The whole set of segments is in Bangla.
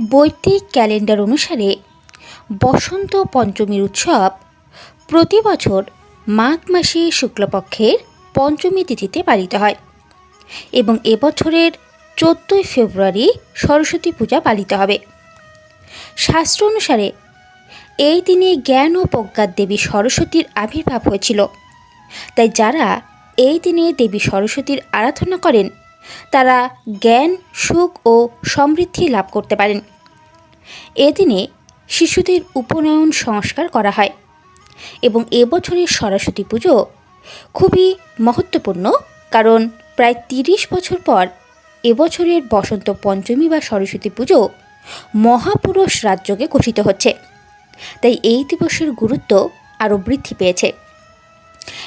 বৈদিক ক্যালেন্ডার অনুসারে বসন্ত পঞ্চমীর উৎসব প্রতি বছর মাঘ মাসে শুক্লপক্ষের পঞ্চমী তিথিতে পালিত হয় এবং এবছরের চোদ্দোই ফেব্রুয়ারি সরস্বতী পূজা পালিত হবে। শাস্ত্র অনুসারে এই দিনে জ্ঞান ও প্রজ্ঞার দেবী সরস্বতীর আবির্ভাব হয়েছিল। তাই যারা এই দিনে দেবী সরস্বতীর আরাধনা করেন তারা জ্ঞান, সুখ ও সমৃদ্ধি লাভ করতে পারেন। এদিনে শিশুদের উপনয়ন সংস্কার করা হয় এবং এবছরের সরস্বতী পুজো খুবই মহত্বপূর্ণ কারণ প্রায় তিরিশ বছর পর এবছরের বসন্ত পঞ্চমী বা সরস্বতী পুজো মহাপুরুষ রাজ্যকে ঘোষিত হচ্ছে। তাই এই দিবসের গুরুত্ব আরও বৃদ্ধি পেয়েছে।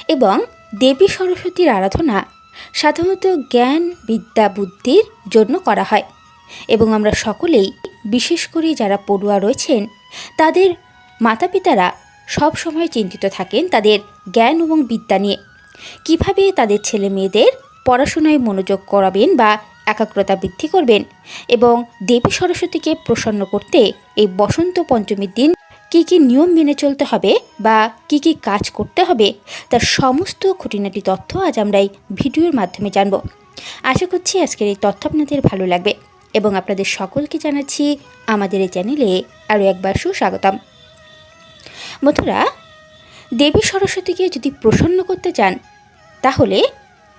এবং দেবী সরস্বতীর আরাধনা সাধারণত জ্ঞান, বিদ্যা, বুদ্ধির জন্য করা হয়। এবং আমরা সকলেই, বিশেষ করে যারা পড়ুয়া রয়েছেন, তাদের মাতা পিতারা সবসময় চিন্তিত থাকেন তাদের জ্ঞান এবং বিদ্যা নিয়ে। কীভাবে তাদের ছেলে মেয়েদের পড়াশোনায় মনোযোগ করাবেন বা একাগ্রতা বৃদ্ধি করবেন এবং দেবী সরস্বতীকে প্রসন্ন করতে এই বসন্ত পঞ্চমীর দিন কী কী নিয়ম মেনে চলতে হবে বা কী কী কাজ করতে হবে তার সমস্ত খুঁটিনাটি তথ্য আজ আমরা এই ভিডিওর মাধ্যমে জানব। আশা করছি আজকের এই তথ্য আপনাদের ভালো লাগবে এবং আপনাদের সকলকে জানাচ্ছি আমাদের এই চ্যানেলে আরও একবার সুস্বাগতম। বন্ধুরা, দেবী সরস্বতীকে যদি প্রসন্ন করতে চান, তাহলে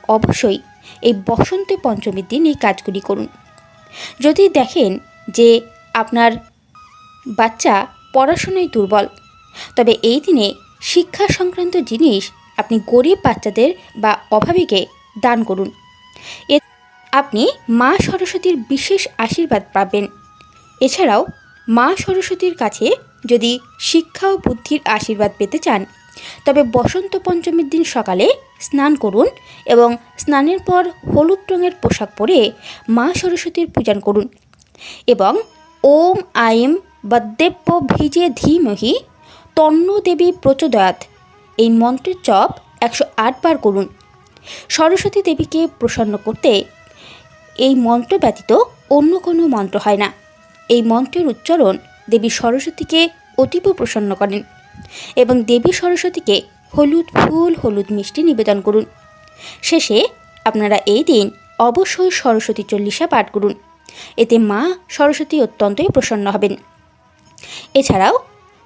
অবশ্যই এই বসন্ত পঞ্চমীর দিন এই কাজগুলি করুন। যদি দেখেন যে আপনার বাচ্চা পড়াশোনায় দুর্বল। তবে এই দিনে শিক্ষা সংক্রান্ত জিনিস আপনি গরিব বাচ্চাদের বা অভাবীকে দান করুন। এ আপনি মা সরস্বতীর বিশেষ আশীর্বাদ পাবেন। এছাড়াও মা সরস্বতীর কাছে যদি শিক্ষা ও বুদ্ধির আশীর্বাদ পেতে চান, তবে বসন্ত পঞ্চমীর দিন সকালে স্নান করুন এবং স্নানের পর হলুদ রঙের পোশাক পরে মা সরস্বতীর পূজন করুন এবং ওম আইম বদ্দেব্য ভিজে ধীমহি, তন্ন দেবী প্রচোদয়াত। এই মন্ত্রের চপ একশো আট বার করুন। সরস্বতী দেবীকে প্রসন্ন করতে এই মন্ত্র ব্যতীত অন্য কোনো মন্ত্র হয় না। এই মন্ত্রের উচ্চারণ দেবী সরস্বতীকে অতীব প্রসন্ন করেন এবং দেবী সরস্বতীকে হলুদ ফুল, হলুদ মিষ্টি নিবেদন করুন। শেষে আপনারা এই দিন অবশ্যই সরস্বতী চল্লিশা পাঠ করুন। এতে মা সরস্বতী অত্যন্তই প্রসন্ন হবেন। এছাড়াও,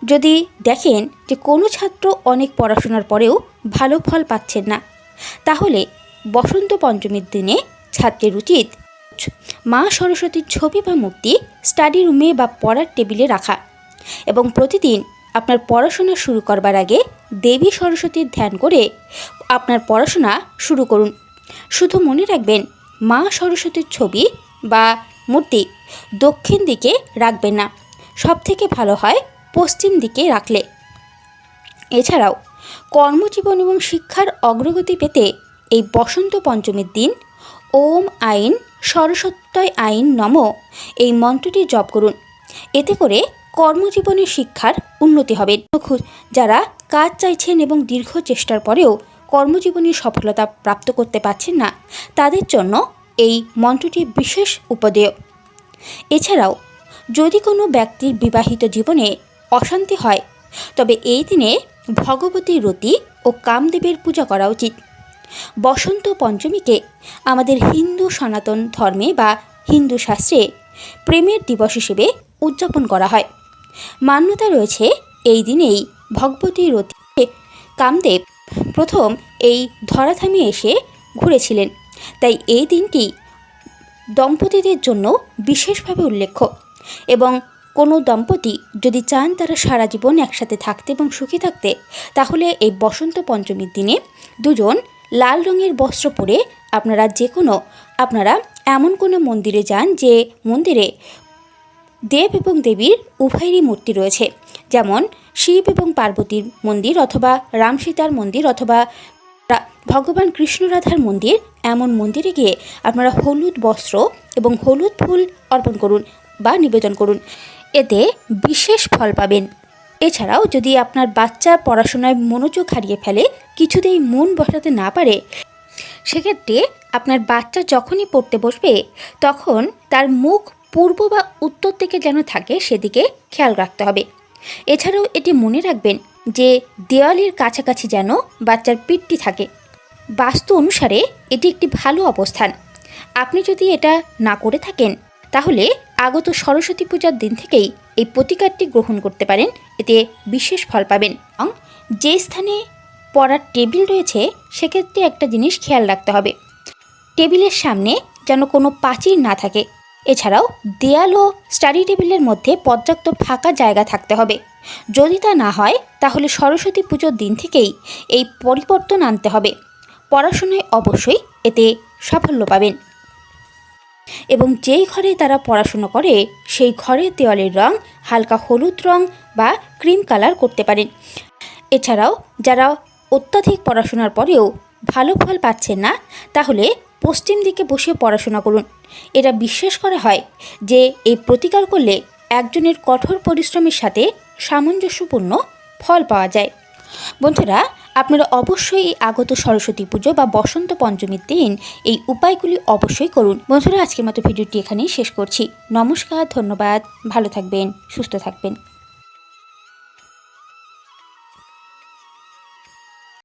যদি দেখেন যে কোনো ছাত্র অনেক পড়াশোনার পরেও ভালো ফল পাচ্ছেন না, তাহলে বসন্ত পঞ্চমীর দিনে ছাত্রের উচিত মা সরস্বতীর ছবি বা মূর্তি স্টাডি রুমে বা পড়ার টেবিলে রাখা এবং প্রতিদিন আপনার পড়াশোনা শুরু করবার আগে দেবী সরস্বতীর ধ্যান করে আপনার পড়াশোনা শুরু করুন। শুধু মনে রাখবেন, মা সরস্বতীর ছবি বা মূর্তি দক্ষিণ দিকে রাখবেন না। সব থেকে ভালো হয় পশ্চিম দিকে রাখলে। এছাড়াও, কর্মজীবন এবং শিক্ষার অগ্রগতি পেতে এই বসন্ত পঞ্চমীর দিন ওম আইন সরস্বত্যয় আইন নম এই মন্ত্রটি জপ করুন। এতে করে কর্মজীবনের শিক্ষার উন্নতি হবে। যারা কাজ চাইছেন এবং দীর্ঘ চেষ্টার পরেও কর্মজীবনের সফলতা প্রাপ্ত করতে পারছেন না, তাদের জন্য এই মন্ত্রটি বিশেষ উপদেয়। এছাড়াও যদি কোনো ব্যক্তির বিবাহিত জীবনে অশান্তি হয়, তবে এই দিনে ভগবতী রতি ও কামদেবের পূজা করা উচিত। বসন্ত পঞ্চমীকে আমাদের হিন্দু সনাতন ধর্মে বা হিন্দু শাস্ত্রে প্রেমের দিবস হিসেবে উদযাপন করা হয়। মান্যতা রয়েছে এই দিনেই ভগবতী রতি কামদেব প্রথম এই ধরাধামে এসে ঘুরেছিলেন। তাই এই দিনটি দম্পতিদের জন্য বিশেষভাবে উল্লেখ্য। এবং কোনো দম্পতি যদি চান তারা সারা জীবন একসাথে থাকতে এবং সুখী থাকতে, তাহলে এই বসন্ত পঞ্চমীর দিনে দুজন লাল রঙের বস্ত্র পরে আপনারা যে কোনো আপনারা এমন কোনো মন্দিরে যান যে মন্দিরে দেব এবং দেবীর উভয়েরই মূর্তি রয়েছে। যেমন শিব এবং পার্বতীর মন্দির অথবা রাম সীতার মন্দির অথবা ভগবান কৃষ্ণ রাধার মন্দির, এমন মন্দিরে গিয়ে আপনারা হলুদ বস্ত্র এবং হলুদ ফুল অর্পণ করুন। বা নিবেদন করুন। এতে বিশেষ ফল পাবেন। এছাড়াও যদি আপনার বাচ্চা পড়াশোনায় মনোযোগ হারিয়ে ফেলে, কিছুতেই মন বসাতে না পারে, সেক্ষেত্রে আপনার বাচ্চা যখনই পড়তে বসবে, তখন তার মুখ পূর্ব বা উত্তর থেকে যেন থাকে সেদিকে খেয়াল রাখতে হবে। এছাড়াও এটি মনে রাখবেন যে দেওয়ালের কাছাকাছি যেন বাচ্চার পিঠটি থাকে। বাস্তু অনুসারে এটি একটি ভালো অবস্থান। আপনি যদি এটা না করে থাকেন তাহলে আগত সরস্বতী পূজার দিন থেকেই এই প্রতিকারটি গ্রহণ করতে পারেন। এতে বিশেষ ফল পাবেন। এবং যে স্থানে পড়ার টেবিল রয়েছে, সেক্ষেত্রে একটা জিনিস খেয়াল রাখতে হবে। টেবিলের সামনে যেন কোনো প্রাচীর না থাকে। এছাড়াও দেয়াল ও স্টাডি টেবিলের মধ্যে পর্যাপ্ত ফাঁকা জায়গা থাকতে হবে। যদি তা না হয়, তাহলে সরস্বতী পুজোর দিন থেকেই এই পরিবর্তন আনতে হবে। পড়াশোনায় অবশ্যই এতে সাফল্য পাবেন। এবং যেই ঘরে তারা পড়াশুনো করে, সেই ঘরের দেওয়ালের রং হালকা হলুদ রং বা ক্রিম কালার করতে পারেন। এছাড়াও, যারা অত্যাধিক পড়াশোনার পরেও ভালো ফল পাচ্ছেন না, তাহলে পশ্চিম দিকে বসে পড়াশোনা করুন। এটা বিশ্বাস করা হয় যে, এই প্রতিকার করলে একজনের কঠোর পরিশ্রমের সাথে সামঞ্জস্যপূর্ণ ফল পাওয়া যায়। বন্ধুরা আপনারা অবশ্যই এই আগত সরস্বতী পুজো বা বসন্ত পঞ্চমীর দিন এই উপায়গুলি অবশ্যই করুন। বন্ধুরা, আজকের মতো ভিডিওটি এখানেই শেষ করছি। নমস্কার, ধন্যবাদ। ভালো থাকবেন, সুস্থ থাকবেন।